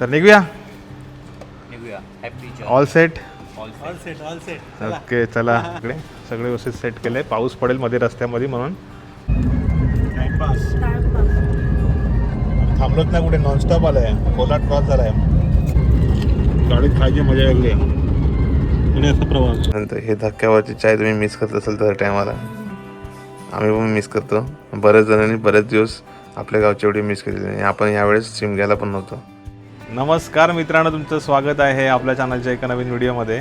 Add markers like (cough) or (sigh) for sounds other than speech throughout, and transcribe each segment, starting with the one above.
तर निघूया? निघूया. Happy all set all set all set okay चला. इकडे सगळे व्यवस्थित सेट केले. पाऊस पडेल मध्ये रस्त्यामध्ये म्हणून. थांबलोच नाही कुठे नॉनस्टॉप आलाय. कोलाट क्रॉस झालाय. गाडीत खायची मजा वेगळी. आणि असा प्रवास. नंतर हे धक्क्यावरची चाय तुम्ही मिस करत असाल तर टायमाला आम्ही पण मिस करतो. बऱ्याच जणांनी बरेच दिवस आपल्या गावची एवढी मिस केलेली नाही. आपण यावेळेस शिमग्याला पण नव्हतो. नमस्कार मित्रांनो तुमचं स्वागत आहे आपल्या चॅनलच्या एका नवीन व्हिडिओमध्ये.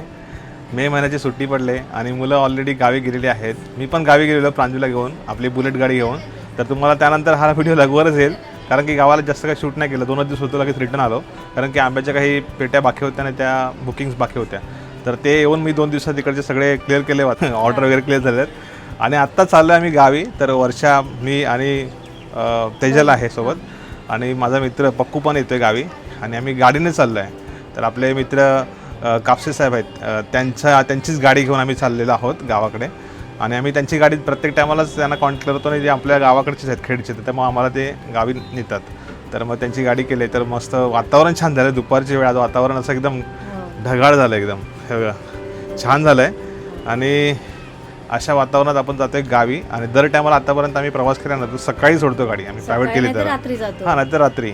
मे महिन्याची सुट्टी पडले आणि मुलं ऑलरेडी गावी गेलेली आहेत. मी पण गावी गेलेलो प्रांजूला घेऊन आपली बुलेट गाडी घेऊन. तर तुम्हाला त्यानंतर हा व्हिडिओ लगवरच येईल कारण की गावाला जास्त काही शूट नाही केलं. दोनच दिवस होतो लगेच रिटर्न आलो कारण की आंब्याच्या काही पेट्या बाकी होत्या आणि त्या बुकिंग्स बाकी होत्या. तर ते येऊन मी दोन दिवसात तिकडचे सगळे क्लिअर केले ऑर्डर वगैरे क्लिअर झालेत. आणि आत्ता चाललो आहे आम्ही गावी तर वर्षा मी आणि तेजल आहे सोबत. आणि माझा मित्र पक्कू पण येतो आहे गावी. आणि आम्ही गाडीने चाललो आहे तर आपले मित्र कापसे साहेब आहेत. त्यांच्या त्यांचीच गाडी घेऊन आम्ही चाललेलो आहोत गावाकडे. आणि आम्ही त्यांची गाडी प्रत्येक टायमालाच त्यांना कॉन्टॅक्ट करतो आणि जे आपल्या गावाकडचेच आहेत खेडचे तर त्यामुळे आम्हाला ते गावी नेतात. तर मग त्यांची गाडी केली तर मस्त वातावरण छान झालं दुपारची वेळ आज वातावरण असं एकदम ढगाळ झालं एकदम. हे छान झालं आहे आणि अशा वातावरणात आपण जातोय गावी. आणि दर टायमाला आतापर्यंत आम्ही प्रवास केल्यानंतर सकाळी सोडतो गाडी. आम्ही प्रायव्हेट केली तर. हां नाहीतर रात्री.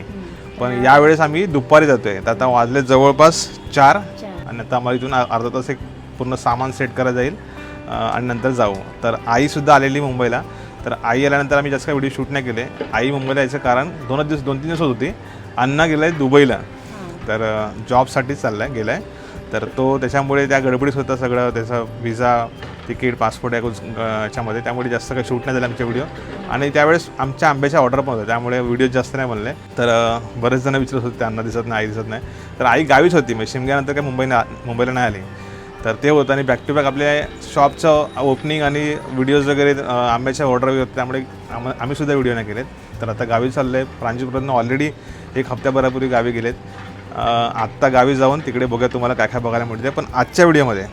पण यावेळेस आम्ही दुपारी जातोय. तर आता वाजले जवळपास चार आणि आता आम्हाला इथून अर्धा तास एक पूर्ण सामान सेट करायला जाईल आणि नंतर जाऊ. तर आईसुद्धा आलेली मुंबईला. तर आई आल्यानंतर आम्ही जास्त काही व्हिडिओ शूट नाही केले. आई मुंबईला यायचं कारण दोनच दिवस दोन तीन दिवस होत होती. अण्णा गेला आहे दुबईला तर जॉबसाठीच चालला आहे गेला आहे तर तो त्याच्यामुळे त्या गडबडीत होता सगळं. त्याचा विजा तिकीट पासपोर्ट या याच्यामध्ये. त्यामुळे जास्त काही शूट नाही झालं आमचे व्हिडिओ आणि त्यावेळेस आमच्या आंब्याच्या ऑर्डर पण होत्या. त्यामुळे व्हिडिओ जास्त नाही बनले. तर बरेच जण विचारत होते त्यांना दिसत नाही आई दिसत नाही. तर आई गावीच होती. म्हणजे शिमग्यानंतर काय मुंबईला मुंबईला नाही आली. तर ते होतं आणि बॅक टू बॅक आपल्या शॉपचं ओपनिंग आणि व्हिडिओज वगैरे आंब्याच्या ऑर्डर वगैरे होते. त्यामुळे आम आम्ही सुद्धा व्हिडिओ नाही केलेत. तर आता गावी चाललं आहे ऑलरेडी एक हप्त्याभरापूर्वी गावी गेलेत. आत्ता गावी जाऊन तिकडे बघा तुम्हाला काय काय बघायला मिळते पण आजच्या व्हिडिओमध्ये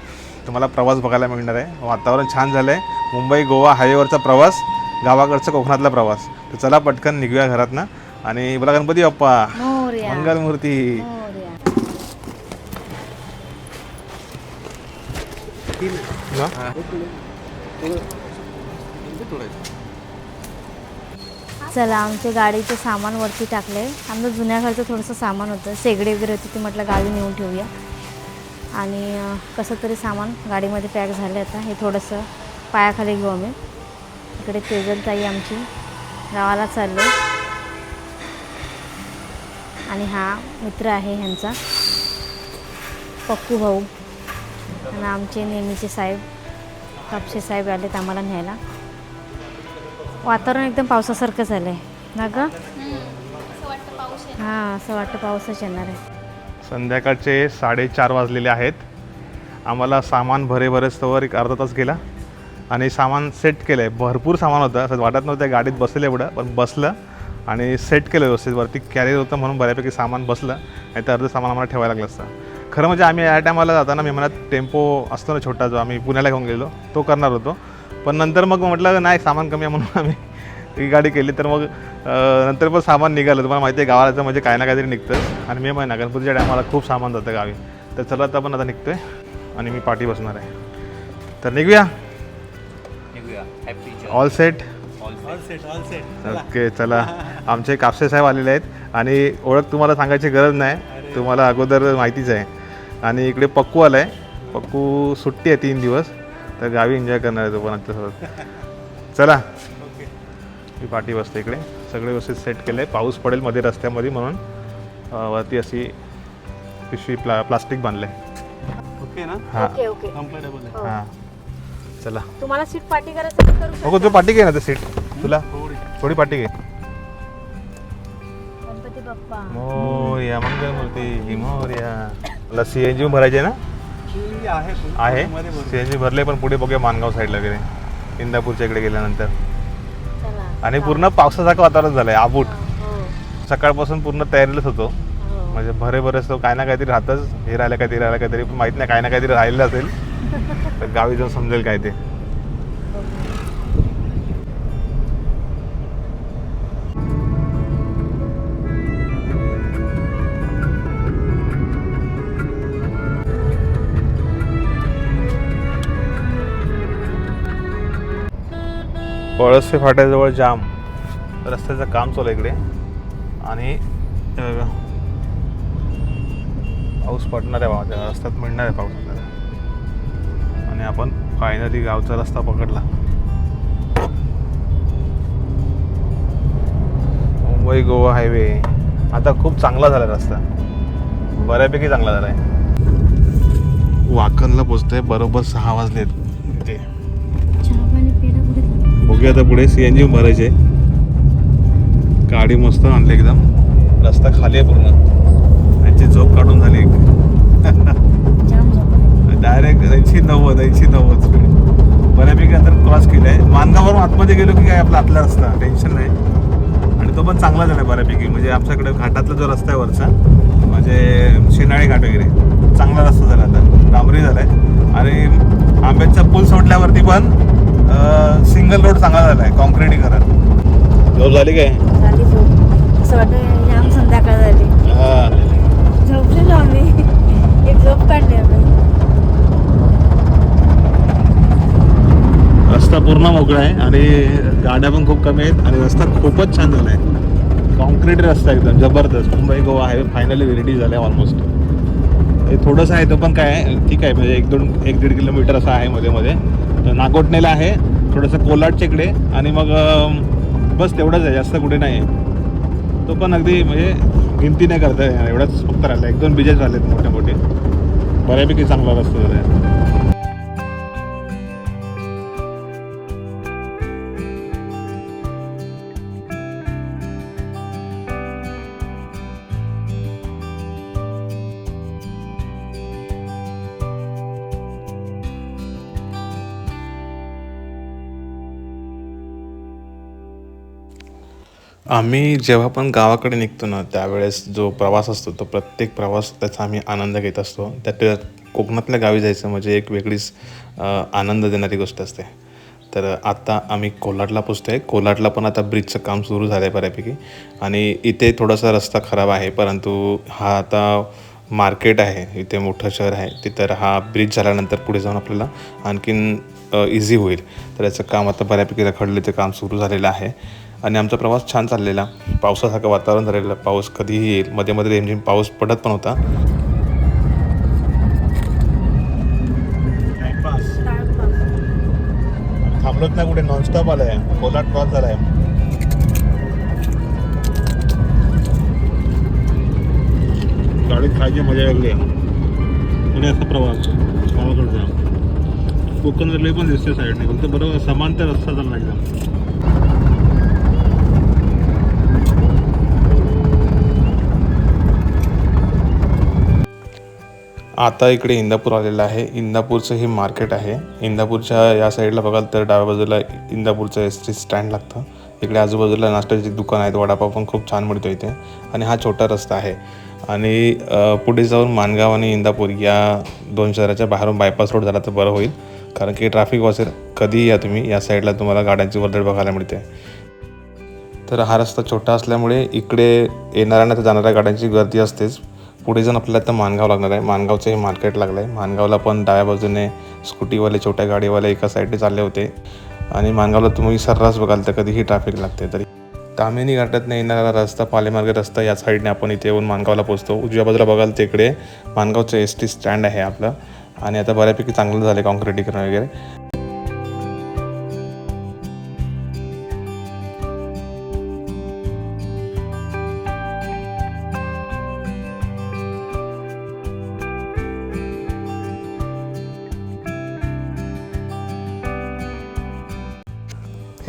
तुम्हाला प्रवास बघायला मिळणार आहे. वातावरण छान झालं आहे मुंबई गोवा हायवेवरचा प्रवास गावाकडचा कोकणातला प्रवास. तर चला पटकन निघूया घरातनं. आणि बोला गणपती बाप्पा. मंगलमूर्ती? चला आमच्या गाडीचे सामान वरती टाकले. आमचं जुन्या घरचं थोडंसं सामान होतं. शेगडी वगैरे होती ती म्हटलं गावी नेऊन ठेवूया. आणि कसं तरी सामान गाडीमध्ये पॅक झालं आता. हे थोडंसं पायाखाली घेऊ आम्ही इकडे तेजलताई आमची गावाला चाललो. आणि हा मित्र आहे ह्यांचा. पप्पू भाऊ. आणि आमचे नेहमीचे साहेब कापसे साहेब आलेत आम्हाला न्यायला. वातावरण एकदम पावसासारखं झालं आहे ना ग? हां असं वाटतं पाऊसच येणार आहे. संध्याकाळचे साडेचार वाजलेले आहेत. आम्हाला सामान भरेभरेस्तवर एक अर्धा तास गेला. आणि सामान सेट केलं आहे भरपूर सामान होतं. असं वाटत नव्हतं त्या गाडीत बसलं एवढं पण बसलं आणि सेट केलं व्यवस्थित. वरती कॅरियर होतं म्हणून बऱ्यापैकी सामान बसलं. आणि ते अर्धं सामान आम्हाला ठेवायला लागलं असतं. खरं म्हणजे आम्ही या टायमाला जाताना मी म्हणत टेम्पो असतो ना छोटा जो आम्ही पुण्याला घेऊन गेलो तो करणार होतो. पण नंतर मग म्हटलं नाही सामान कमी आहे म्हणून आम्ही ही गाडी केली. तर मग नंतर पण सामान निघालं. तुम्हाला माहिती आहे गावाला म्हणजे काय ना काहीतरी निघतं. आणि मे महिना गणपतीच्या टायमाला खूप सामान जातं गावी. तर चला आता पण आता निघतोय. आणि मी पाठी बसणार आहे. तर निघूया? निघूया. Happy all set all all set all set okay चला. आमचे कापसे साहेब आलेले आहेत. आणि ओळख तुम्हाला सांगायची गरज नाही. तुम्हाला अगोदर माहितीच आहे. आणि इकडे पक्कू आला आहे पक्कू सुट्टी आहे तीन दिवस. तर गावी एन्जॉय करणार आहे तो पण आमच्यासोबत. चला. मी पाठी बसते इकडे. सगळे व्यवस्थित सेट केलं. आहे पाऊस पडेल मध्ये रस्त्यामध्ये म्हणून वरती अशी पिशवी प्ला प्लास्टिक बांधलं. आहे ओके ना? हां. Okay okay. कम्फर्टेबल आहे. हां. चला. तुम्हाला सीट पाठी करायचं तर करू शकता. बघू तू पाठी घे ना ते सीट तुला? थोडी. थोडी पाठी घे. गणपती बाप्पा. मोर्या मंगलमूर्ती मोर्या. मला सी एन जी भरायचे ना? ही आहे. सी एन जी भरले. पण पुढे बघूया मानगाव साईडला वगैरे. इंदापूरच्या इकडे गेल्यानंतर. आणि पूर्ण पावसासारखं वातावरण झालंय आबूट. सकाळपासून पूर्ण तयारीलाच होतो. म्हणजे भरे बरेच तो काय ना काहीतरी राहतच. हे राहिलं काहीतरी राहिलं काहीतरी पण माहीत नाही काय ना काहीतरी राहिलं असेल. तर गावी जाऊन समजेल काय ते. पळसे फाट्याजवळ जाम रस्त्याचं काम चालू आहे इकडे. आणि पाऊस पडणार आहे बाबा रस्त्यात मिळणार आहे पाऊस आपल्याला आणि आपण फायनली गावचा रस्ता पकडला. मुंबई गोवा हायवे आता खूप चांगला झाला रस्ता. बऱ्यापैकी चांगला झाला आहे. वाकणला पोचतोय बरोबर सहा वाजलेत. बघूया आता पुढे सी एन जी भरायचे. गाडी मस्त आणली एकदम. रस्ता खाली आहे पूर्ण. त्यांची झोप काढून झाली एक. (laughs) डायरेक्ट ऐंशी नव्वद ऐंशी नव्वद स्पीड बऱ्यापैकी अंतर क्रॉस केलं आहे मानगाववरून आतमध्ये गेलो की काय आपला आतला रस्ता. टेन्शन नाही. आणि तो पण चांगला झाला बऱ्यापैकी. म्हणजे आमच्याकडे घाटातला जो रस्ता आहे वरचा म्हणजे शिनाळी घाट वगैरे चांगला रस्ता झाला आता. डांबरी आहे आणि आंब्याचा पूल सोडल्यावरती पण सिंगल रोड चांगला झालाय कॉन्क्रिटीकरण झोप झाली काय? झाली झोप असं वाटतं जाम संध्याकाळ झाली. झोपलेलो आम्ही. (laughs) एक झोप काढली आम्ही. रस्ता पूर्ण मोकळा आहे आणि गाड्या पण खूप कमी आहेत आणि रस्ता खूपच छान झाला आहे. कॉन्क्रीट रस्ता एकदम जबरदस्त. Mumbai Goa highway finally ready झाला आहे ऑलमोस्ट हे थोडंसं आहे तो पण काय आहे ठीक आहे म्हणजे एक दोन एक दीड किलोमीटर असं आहे मध्ये मध्ये. तर नागोटणेला आहे. थोडंसं कोलाडच्या इकडे. आणि मग बस तेवढंच आहे. जास्त कुठे नाही आहे तो पण अगदी म्हणजे गिनती नाही करता येणार एवढाच फक्त राहिला एक दोन बीजेस झालेत मोठे मोठे बऱ्यापैकी चांगला रस्ता झाला आहे आम्ही जेव्हा पण गावाकडे निघतो ना त्यावेळेस जो प्रवास असतो तो प्रत्येक प्रवास त्याचा आम्ही आनंद घेत असतो. त्यात कोकणातल्या गावी जायचं म्हणजे एक वेगळीच आनंद देणारी गोष्ट असते. तर आता आम्ही कोलाडला पोचतो आहे कोलाडला पण आता ब्रिजचं काम सुरू झालं आहे बऱ्यापैकी. आणि इथे थोडासा रस्ता खराब आहे परंतु हा आता मार्केट आहे. इथे मोठं शहर आहे. तिथं हा ब्रिज झाल्यानंतर पुढे जाऊन आपल्याला आणखीन इझी होईल. तर याचं काम आता बऱ्यापैकी रखडले ते काम सुरू झालेलं आहे. आणि आमचा प्रवास छान चाललेला. पावसासारखं वातावरण झालेलं. पाऊस कधीही येईल. मध्ये मध्ये रिमझिम पाऊस पडत पण होता. टाइमपास थांबलोच नाही कुठे. नॉनस्टॉप आलाय. कोलाट क्रॉस झालाय. गाडीत खायची मजा वेगळी आहे. पुण्याचा प्रवास. गावाकडचा कोकण रेल्वे पण दिसते साईडने. फक्त बरोबर समांतर रस्ता झाला एकदम. आता इकडे इंदापूर आलेलं आहे. इंदापूरचं हे मार्केट आहे. इंदापूरच्या या साईडला बघाल तर डाव्या बाजूला इंदापूरचं एस टी स्टँड लागतं. इकडे आजूबाजूला नाश्त्याची दुकान आहेत. वडापाव पण खूप छान मिळतो इथे. आणि हा छोटा रस्ता आहे. आणि पुढे जाऊन माणगाव आणि इंदापूर या दोन शहराच्या बाहेरून बायपास रोड झाला तर बरं होईल. कारण की ट्रॅफिक वाचेल. कधीही या तुम्ही. या साईडला तुम्हाला गाड्यांची वर्दळ बघायला मिळते. तर हा रस्ता छोटा असल्यामुळे इकडे येणाऱ्या तर जाणाऱ्या गाड्यांची गर्दी असतेच. पुढे जाऊन आपल्याला आता मानगाव लागणार आहे. मानगावचं हे मार्केट लागलं आहे मानगावला पण डाव्या बाजूने स्कूटीवाले छोट्या गाडीवाले एका साईडने चालले होते. आणि मानगावला तुम्ही सर्रास बघाल तर कधीही ट्रॅफिक लागते तरी. तामिनी घाटातनं येणारा रस्ता पालेमार्ग रस्ता या साईडने आपण इथे येऊन मानगावला पोहोचतो. उजव्या बाजूला बघाल तिकडे माणगावचं मानगावचं एस टी स्टँड आहे आपलं. आणि आता बऱ्यापैकी चांगलं झालं कॉन्क्रिटीकरण वगैरे.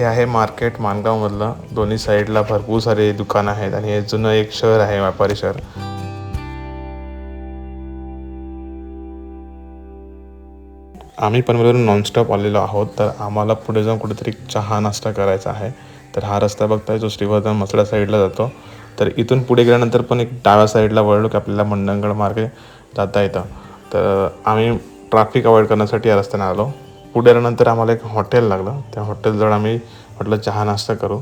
आहे मार्केट माणगावमधलं. दोन्ही साईडला भरपूर सारे दुकानं आहेत आणि हे जुनं एक शहर आहे व्यापारी शहर. आम्ही पनवेलवरून नॉनस्टॉप आलेलो आहोत तर आम्हाला पुढे जाऊन कुठेतरी चहा नाश्ता करायचा आहे. तर हा रस्ता बघताय जो श्रीवर्धन मसळा साईडला जातो. तर इथून पुढे गेल्यानंतर पण एक डाव्या साईडला वळलो की आपल्याला मंडणगड मार्गे जाता येतं. तर आम्ही ट्रॅफिक अवॉइड करण्यासाठी या रस्त्याने आलो. पुढे आल्यानंतर आम्हाला एक हॉटेल लागलं. त्या हॉटेलजवळ आम्ही म्हटलं चहा नाश्ता करू.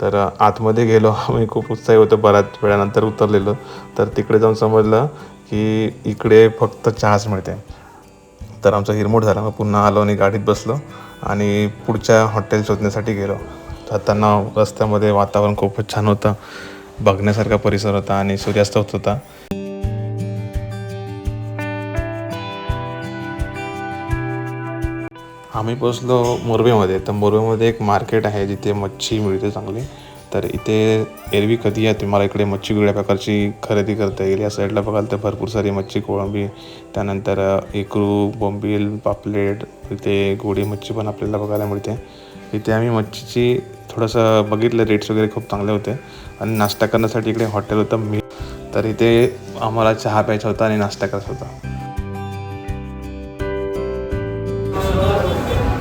तर आतमध्ये गेलो. आम्ही खूप उत्साही होतो. बऱ्याच वेळानंतर उतरलेलो. तर तिकडे जाऊन समजलं की इकडे फक्त चहाच मिळते. तर आमचा हिरमोड झाला. मग पुन्हा आलो आणि गाडीत बसलो आणि पुढच्या हॉटेल शोधण्यासाठी गेलो. जाताना रस्त्यामध्ये वातावरण खूपच छान होतं. बघण्यासारखा परिसर होता आणि सूर्यास्त होत होता. आम्ही पोचलो मोरबेमध्ये तर मोरबेमध्ये एक मार्केट आहे जिथे मच्छी मिळते चांगली. तर इथे एरवी कधी या तुम्हाला इकडे मच्छी वेगळ्या प्रकारची खरेदी करता येईल. या साईडला बघाल तर भरपूर सारी मच्छी कोळंबी त्यानंतर एकरू बोंबील पापलेट इथे गोडी मच्छी पण आपल्याला बघायला मिळते. इथे आम्ही मच्छीची थोडंसं बघितलं रेट्स वगैरे खूप चांगले होते. आणि नाश्ता करण्यासाठी इकडे हॉटेल होतं मी. तर इथे आम्हाला चहा प्यायचा होता आणि नाश्ता करायचा होता.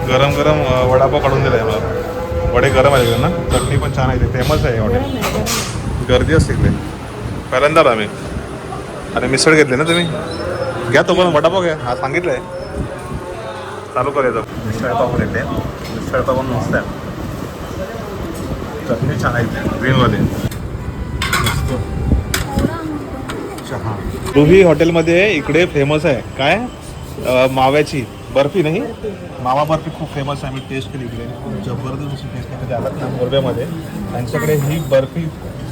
गरम गरम वडापाव काढून दिलाय मला वडे गरम आहे ना चटणी पण छान आहे फेमस आहे हॉटेल. गर्दी असते इकडे. पहिल्यांदा आम्ही. आणि मिसळ घेतली ना तुम्ही? घ्या तो पण वडापाव घ्या. हा सांगितलंय. चालू करूया मिसळ पाव पण येते. मिसळ पाव पण मस्त आहे. चटणी छान आहे ग्रीनवाली. चहा. रुही हॉटेलमध्ये इकडे फेमस आहे. काय? माव्याची. बर्फी नाही मावा बर्फी खूप फेमस आहे मी टेस्ट केली इकडे खूप जबरदस्त अशी टेस्ट केली आलात ना मोरब्यामध्ये त्यांच्याकडे ही बर्फी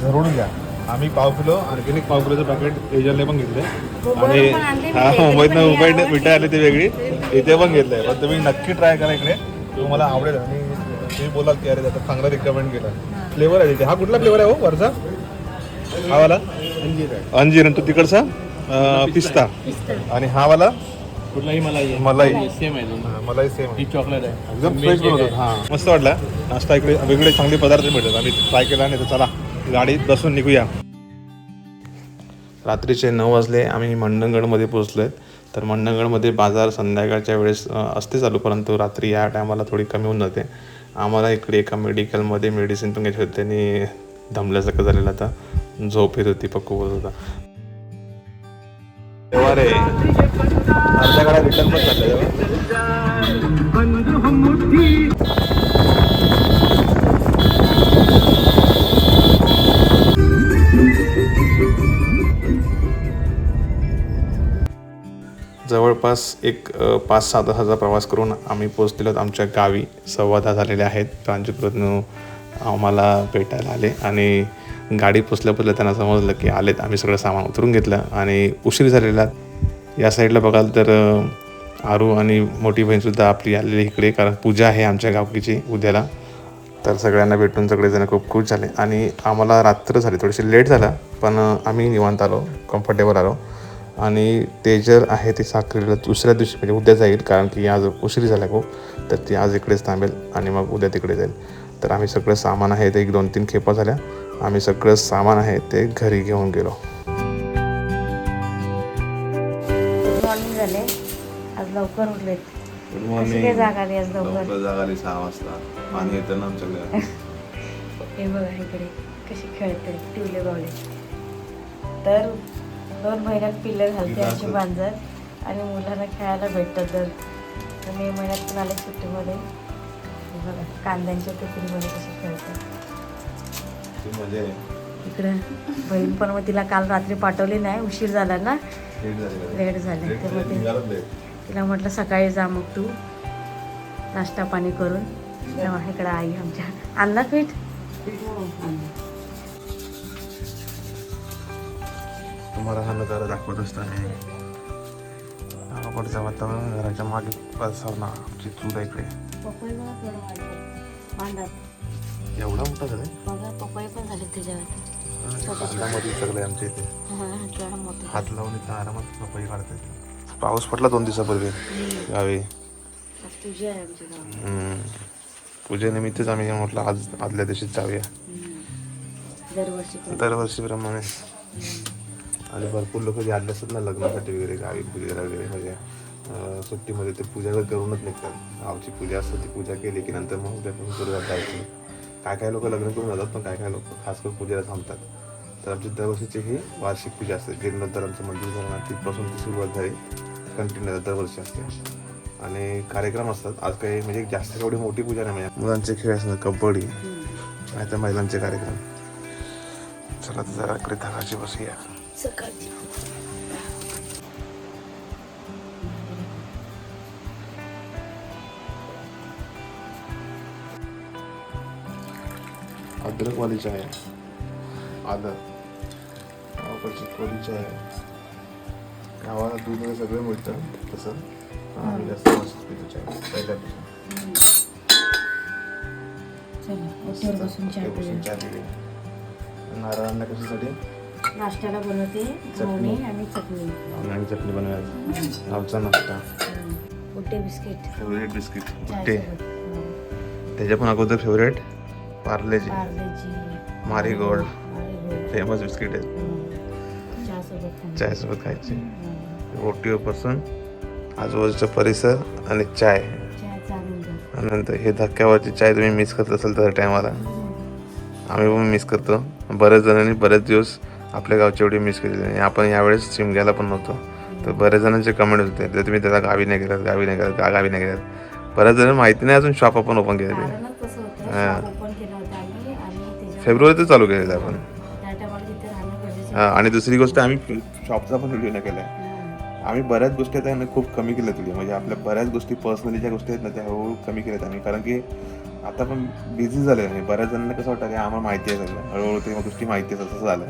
जरूर घ्या. आम्ही पाव किलो एक पाव किलोचं पॅकेट एजंटने पण घेतले आणि हा मुंबईतनं मुंबईत मिठाई आली ती वेगळी. इथे पण घेतलंय. पण तुम्ही नक्की ट्राय करा इकडे. तुम्हाला आवडेल. आणि तुम्ही बोलाल की अरे त्याचा चांगला रिकमेंड केला. फ्लेवर आहे तिथे. हा कुठला फ्लेवर आहे हो वरचा? हा वाला? अंजीर आणि तो तिकडचा? पिस्ता. आणि हा वाला? कुठलाही मला ये मलाई सेम आहे दोन. हा, मलाई सेम ही चॉकलेट आहे. एकदम फ्रेश बनवतात हां. मस्त वाटलं. नाश्ता इकडे वेगळे चांगले पदार्थ मिळतात आम्ही ट्राय केला नाही तर चला गाडीत बसून निघूया. रात्रीचे नऊ वाजले आम्ही मंडणगडमध्ये पोहोचलो तर मंडणगडमध्ये बाजार संध्याकाळच्या वेळेस अ, असते चालू परंतु रात्री या टायमाला थोडी कमी होऊन जाते. आम्हाला इकडे एका मेडिकलमध्ये मेडिसिन पण घ्यायची होती त्यांनी दमल्यासारखं झालेलं आता. झोप येत होती पक्कू बोलत होता. तेव्हा रे. अर्ध्या गाड्या रिटर्न पण चालल्या जवळपास एक पाच सहा तासाचा प्रवास करून आम्ही पोचलेलो आमच्या गावी. सव्वा झालेले आहेत. प्रांजूप्रतनू आम्हाला भेटायला आले आणि गाडी पोचल्या पोचल्या त्यांना समजलं की आलेत. आम्ही सगळं सामान उतरून घेतलं आणि उशीर झालेला. या साईडला बघाल तर आरू आणि मोठी बहीणसुद्धा आपली आलेली इकडे कारण पूजा आहे आमच्या गावकीची उद्याला. तर सगळ्यांना भेटून सगळेजण खूप खुश झाले. आणि आम्हाला रात्र झाली थोडीशी लेट झाला पण आम्ही निवांत आलो कम्फर्टेबल आलो. आणि ते जर आहे ते साखरेला दुसऱ्या दिवशी म्हणजे उद्या जाईल कारण की आज उशीर झाला खूप. तर ती आज इकडेच थांबेल आणि मग उद्या तिकडे जाईल. तर आम्ही सगळं सामान आहे ते एक दोन तीन खेपा झाल्या. आम्ही सगळं सामान आहे ते घरी घेऊन गेलो. झाले आज लवकर उठलेत गुड कशी काय जाग आली आज लवकर? सहा वाजता. पाणी येतं ना आमच्याकडे. हे बघा इकडे कशी खेळते टिवले बावले तर दोन महिन्यात पिल्ले घालते अशी मांजर आणि मुलांना खेळायला भेटतात तर तर मे महिन्यात पण आले सुट्टीमध्ये. हे बघा कांद्यांच्या टोकरीमध्ये कशी खेळतात म्हणजे इकडे बहीण पण मग तिला काल रात्री पाठवली नाही उशीर झाला ना? लेट झाले तर मग ते तिला म्हटलं सकाळी जा मग तू. नाश्ता पाणी करून. तेव्हा इकडं आई आमच्या. आणला पीठ. तुम्हाला हा नजारा दाखवत असताना गावाकडचं वातावरण घराच्या मागे बसवणार आमची चूल इकडे. एवढा मोठा झालाय बघा पपई पण झाले त्याच्यावरती. कांदामध्ये सगळे आमच्या इथे. हां हात लावून इथं आरामात पपई काढतात. पाऊस पडला दोन दिवसापूर्वी. गावी. पूजेनिमित्तच आम्ही म्हटलं आज आदल्या दिवशीच जाऊया. दरवर्षी दरवर्षीप्रमाणे. आणि भरपूर लोक जे आले असतात ना लग्नासाठी वगैरे गावी पूजेला वगैरे म्हणजे सुट्टीमध्ये ते पूजा करूनच निघतात. गावची पूजा असते ती पूजा केली की नंतर मग उद्यापासून सुरुवात जायची. काय काय लोक लग्न करून जातात पण काय काय लोक खास करून पूजेला थांबतात. तर आमची दरवर्षीची ही वार्षिक पूजा असते. गेल्यानंतर आमचं मंदिर झालं ना तिथपासून ती सुरुवात झाली. कंटिन्यू दरवर्षी असते. आणि कार्यक्रम असतात. आज काही म्हणजे जास्त एवढी मोठी पूजा नाही म्हणजे मुलांचे खेळ असतात कबड्डी नाही तर महिलांचे कार्यक्रम. चला जरा इकडे धगाची बसूया. अद्रकवाली चाय आहे. आलं. गावाकडची कोरी चाय आहे. गावाला दूध सगळं मिळतं तसं. आम्ही जास्त मस्त पितो चाय पहिल्यापासून. नारळांना कशासाठी? नाश्त्याला बनवते घावणे आणि चटणी. आणि चटणी बनवायची गावचा नाश्ता. बिस्किट. Favourite biscuit. हो. त्याच्या पण अगोदर favourite Parle G marigold marigold. Famous biscuit खाणं. चायसोबत खायचे. ओटीओपासून आजूबाजूचा परिसर आणि चाय. नंतर हे धक्क्यावरची चाय तुम्ही मिस करत असाल तर टायमाला. आम्ही पण मिस करतो. बऱ्याच जणांनी बरेच दिवस आपल्या गावची एवढी मिस केलेली आणि आपण यावेळेस शिमग्याला पण नव्हतो. तर बऱ्याच जणांचे कमेंट होते. तर तुम्ही त्याला गावी नाही गेलात गावी नाही गेलात गा गावी नाही गेलात. बऱ्याच जण माहिती नाही अजून शॉप आपण ओपन केलेली. हा. फेब्रुवारीतच चालू केलेलं आपण. हा, आणि दुसरी गोष्ट आम्ही शॉपचा पण व्हिडिओ नाही केला. आम्ही बऱ्याच गोष्टी ना खूप कमी केल्यात व्हिडिओ म्हणजे आपल्या बऱ्याच गोष्टी पर्सनली ज्या गोष्टी आहेत ना त्या हळूहळू कमी केल्यात आम्ही. कारण की आता पण बिझी झाले आहे. बऱ्याच जणांना कसं वाटतं की आम्हाला माहिती आहे सगळं. हळूहळू ते गोष्टी माहिती आहे तसं झालं.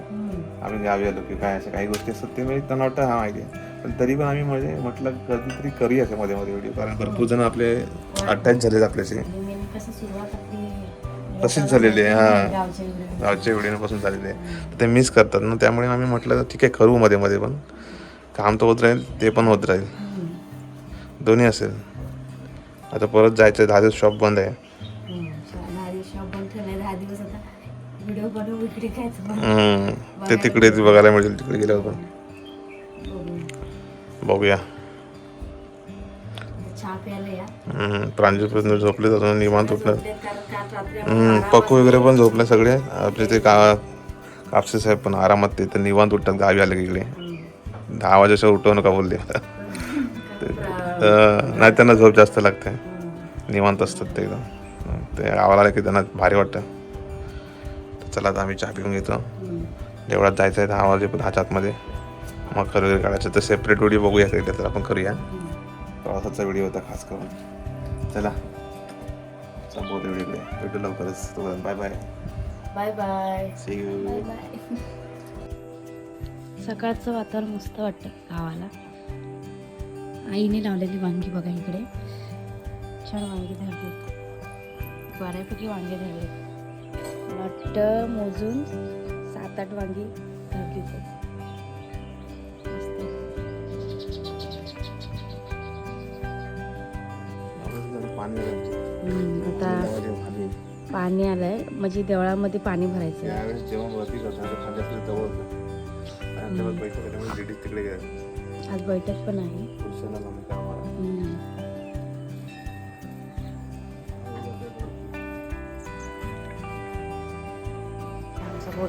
आम्ही गावी आलो की काय अशा काही गोष्टी असतात ते म्हणजे त्यांना वाटतं हा माहिती आहे. पण तरी पण आम्ही म्हणजे म्हटलं कधीतरी करूया असं मध्ये मध्ये व्हिडिओ कारण भरपूर जण आपले अटॅच झालेत आपल्याशी. तशीच झालेली आहे, हा. गावच्या व्हिडिओपासून झालेले आहे. ते मिस करतात ना त्यामुळे आम्ही म्हटलं ठीक आहे करू मध्ये मध्ये पण. काम तर होत राहील ते पण होत राहील. दोन्ही असेल. आता परत जायचं दहा दिवस शॉप बंद आहे. ते तिकडे बघायला मिळेल तिकडे गेल्यावर पण. बघूया. हम्म. प्रांजूपर्यंत झोपले अजून निवांत बारा पक्कू वगैरे पण झोपले सगळे. आपले ते का कापसे साहेब पण आरामात ते तर निवांत उठतात गावी आले की इकडे. दहा वाजेशिवाय उठवू नका बोलले. (laughs) नाही त्यांना झोप जास्त लागते. निवांत असतात ते एकदम. ते गावाला आले की त्यांना भारी वाटतं. तर चला आता आम्ही चहा पिऊन घेतो. देवळात जायचं आहे दहा वाजे पण ह्याच्यातमध्ये मग खरं वगैरे काढायचं तर सेपरेट व्हिडिओ बघूया तर आपण करूया. प्रवासाचा व्हिडिओ होता खास करून. चला. संपवतो व्हिडिओ भेटू लवकरच तोपर्यंत. Bye bye bye bye see you सकाळचं वातावरण मस्त वाटतं गावाला. आईने लावलेली वांगी बघा इकडे. छान वांगी धरली बऱ्यापैकी वांगे धरले वाटतं मोजून सात आठ वांगी धरली आता पाणी आलंय. म्हणजे देवळामध्ये पाणी भरायचं. आज बैठक पण आहे.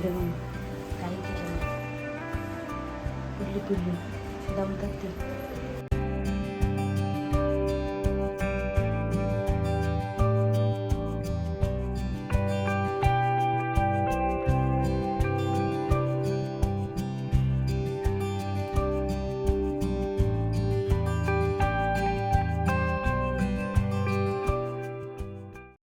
मग काही केलं पिल्लू दमतात ते